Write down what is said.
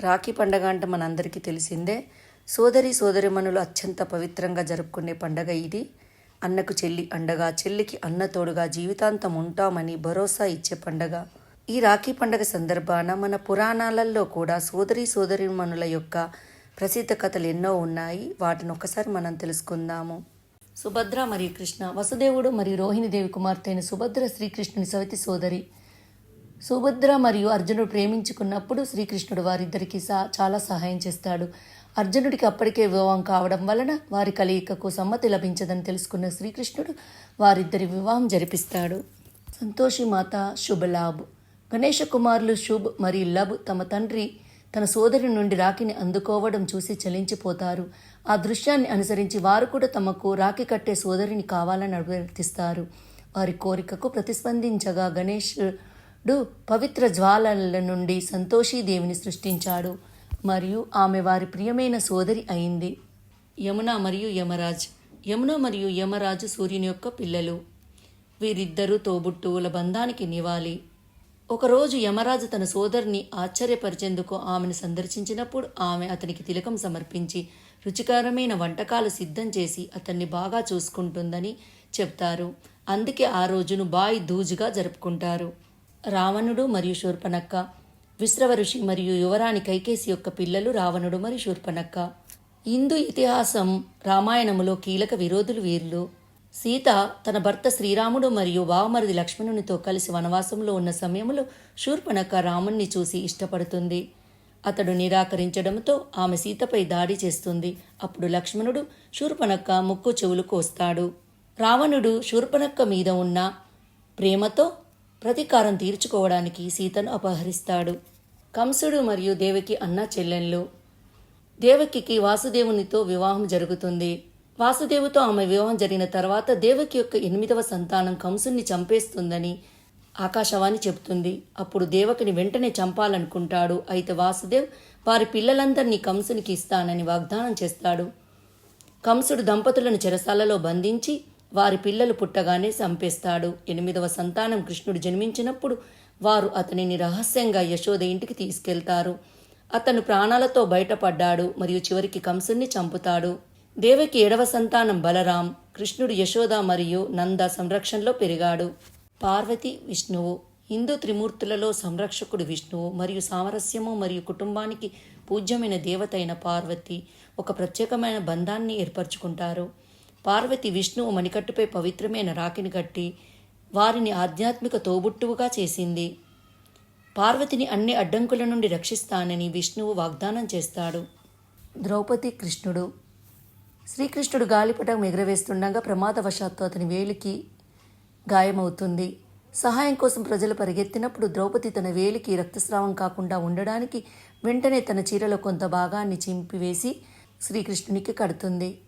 రాఖీ పండగ అంటే మనందరికీ తెలిసిందే. సోదరి సోదరిమణులు అత్యంత పవిత్రంగా జరుపుకునే పండగ ఇది. అన్నకు చెల్లి అండగా చెల్లికి అన్న తోడుగా జీవితాంతం ఉంటామని భరోసా ఇచ్చే పండగ. ఈ రాఖీ పండగ సందర్భాన మన పురాణాలలో కూడా సోదరి సోదరిమణుల యొక్క ప్రసిద్ధ కథలు ఎన్నో ఉన్నాయి. వాటిని ఒకసారి మనం తెలుసుకుందాము. సుభద్ర మరియు కృష్ణ వసుదేవుడు మరియు రోహిణిదేవి కుమార్తె అయిన సుభద్ర శ్రీకృష్ణుని సవితి సోదరి. సుభద్ర మరియు అర్జునుడు ప్రేమించుకున్నప్పుడు శ్రీకృష్ణుడు వారిద్దరికి సా చాలా సహాయం చేస్తాడు. అర్జునుడికి అప్పటికే వివాహం కావడం వలన వారి కలయికకు సమ్మతి లభించదని తెలుసుకున్న శ్రీకృష్ణుడు వారిద్దరి వివాహం జరిపిస్తాడు. సంతోషి మాత శుభలాభ్. గణేష కుమారులు శుభ్ మరియు లబ్ తమ తండ్రి తన సోదరి నుండి రాఖీని అందుకోవడం చూసి చలించిపోతారు. ఆ దృశ్యాన్ని అనుసరించి వారు కూడా తమకు రాఖీ కట్టే సోదరిని కావాలని అభ్యర్థిస్తారు. వారి కోరికకు ప్రతిస్పందించగా గణేష్ గణేశుడు పవిత్ర జ్వాలల నుండి సంతోషీదేవిని సృష్టించాడు. మరియు ఆమె వారి ప్రియమైన సోదరి అయింది. యమున మరియు యమరాజ్. యమున మరియు యమరాజు సూర్యుని యొక్క పిల్లలు. వీరిద్దరూ తోబుట్టువుల బంధానికి నివాలి. ఒకరోజు యమరాజు తన సోదరిని ఆశ్చర్యపరిచేందుకు ఆమెను సందర్శించినప్పుడు ఆమె అతనికి తిలకం సమర్పించి రుచికరమైన వంటకాలు సిద్ధం చేసి అతన్ని బాగా చూసుకుంటుందని చెప్తారు. అందుకే ఆ రోజును బాయ్ దూజుగా జరుపుకుంటారు. రావణుడు మరియు శూర్పణక్క. విశ్రవ ఋషి మరియు యువరాణి కైకేసి యొక్క పిల్లలు రావణుడు మరియు శూర్పణక్క. హిందూ ఇతిహాసం రామాయణములో కీలక విరోధులు వీర్లు. సీత తన భర్త శ్రీరాముడు మరియు బావమరిది లక్ష్మణునితో కలిసి వనవాసంలో ఉన్న సమయంలో శూర్పణఖ రాముణ్ణి చూసి ఇష్టపడుతుంది. అతడు నిరాకరించడంతో ఆమె సీతపై దాడి చేస్తుంది. అప్పుడు లక్ష్మణుడు శూర్పణఖ ముక్కు చెవులు కోస్తాడు రావణుడు శూర్పణఖ మీద ఉన్న ప్రేమతో ప్రతీకారం తీర్చుకోవడానికి సీతను అపహరిస్తాడు. కంసుడు మరియు దేవకి అన్న చెల్లెళ్ళు. దేవకికి వాసుదేవునితో వివాహం జరుగుతుంది. వాసుదేవుతో ఆమె వివాహం జరిగిన తర్వాత దేవకి యొక్క ఎనిమిదవ సంతానం కంసుని చంపేస్తుందని ఆకాశవాణి చెబుతుంది. అప్పుడు దేవకిని వెంటనే చంపాలనుకుంటాడు. అయితే వాసుదేవ్ వారి పిల్లలందరినీ కంసునికి ఇస్తానని వాగ్దానం చేస్తాడు. కంసుడు దంపతులను చెరసాలలో బంధించి వారి పిల్లలు పుట్టగానే చంపేస్తాడు. ఎనిమిదవ సంతానం కృష్ణుడు జన్మించినప్పుడు వారు అతనిని రహస్యంగా యశోద ఇంటికి తీసుకెళ్తారు. అతను ప్రాణాలతో బయటపడ్డాడు మరియు చివరికి కంసుణ్ణి చంపుతాడు. దేవకి ఏడవ సంతానం బలరాం. కృష్ణుడు యశోద మరియు నంద సంరక్షణలో పెరిగాడు. పార్వతి విష్ణువు. హిందూ త్రిమూర్తులలో సంరక్షకుడు విష్ణువు మరియు సామరస్యము మరియు కుటుంబానికి పూజ్యమైన దేవత అయిన పార్వతి ఒక ప్రత్యేకమైన బంధాన్ని ఏర్పరచుకుంటారు. పార్వతి విష్ణువు మణికట్టుపై పవిత్రమైన రాకిని కట్టి వారిని ఆధ్యాత్మిక తోబుట్టువుగా చేసింది. పార్వతిని అన్ని అడ్డంకుల నుండి రక్షిస్తానని విష్ణువు వాగ్దానం చేస్తాడు. ద్రౌపది కృష్ణుడు. శ్రీకృష్ణుడు గాలిపటం ఎగరవేస్తుండగా ప్రమాదవశాత్తు అతని వేలికి గాయమవుతుంది. సహాయం కోసం ప్రజలు పరిగెత్తినప్పుడు ద్రౌపది తన వేలికి రక్తస్రావం కాకుండా ఉండడానికి వెంటనే తన చీరలో కొంత భాగాన్ని చింపివేసి శ్రీకృష్ణునికి కడుతుంది.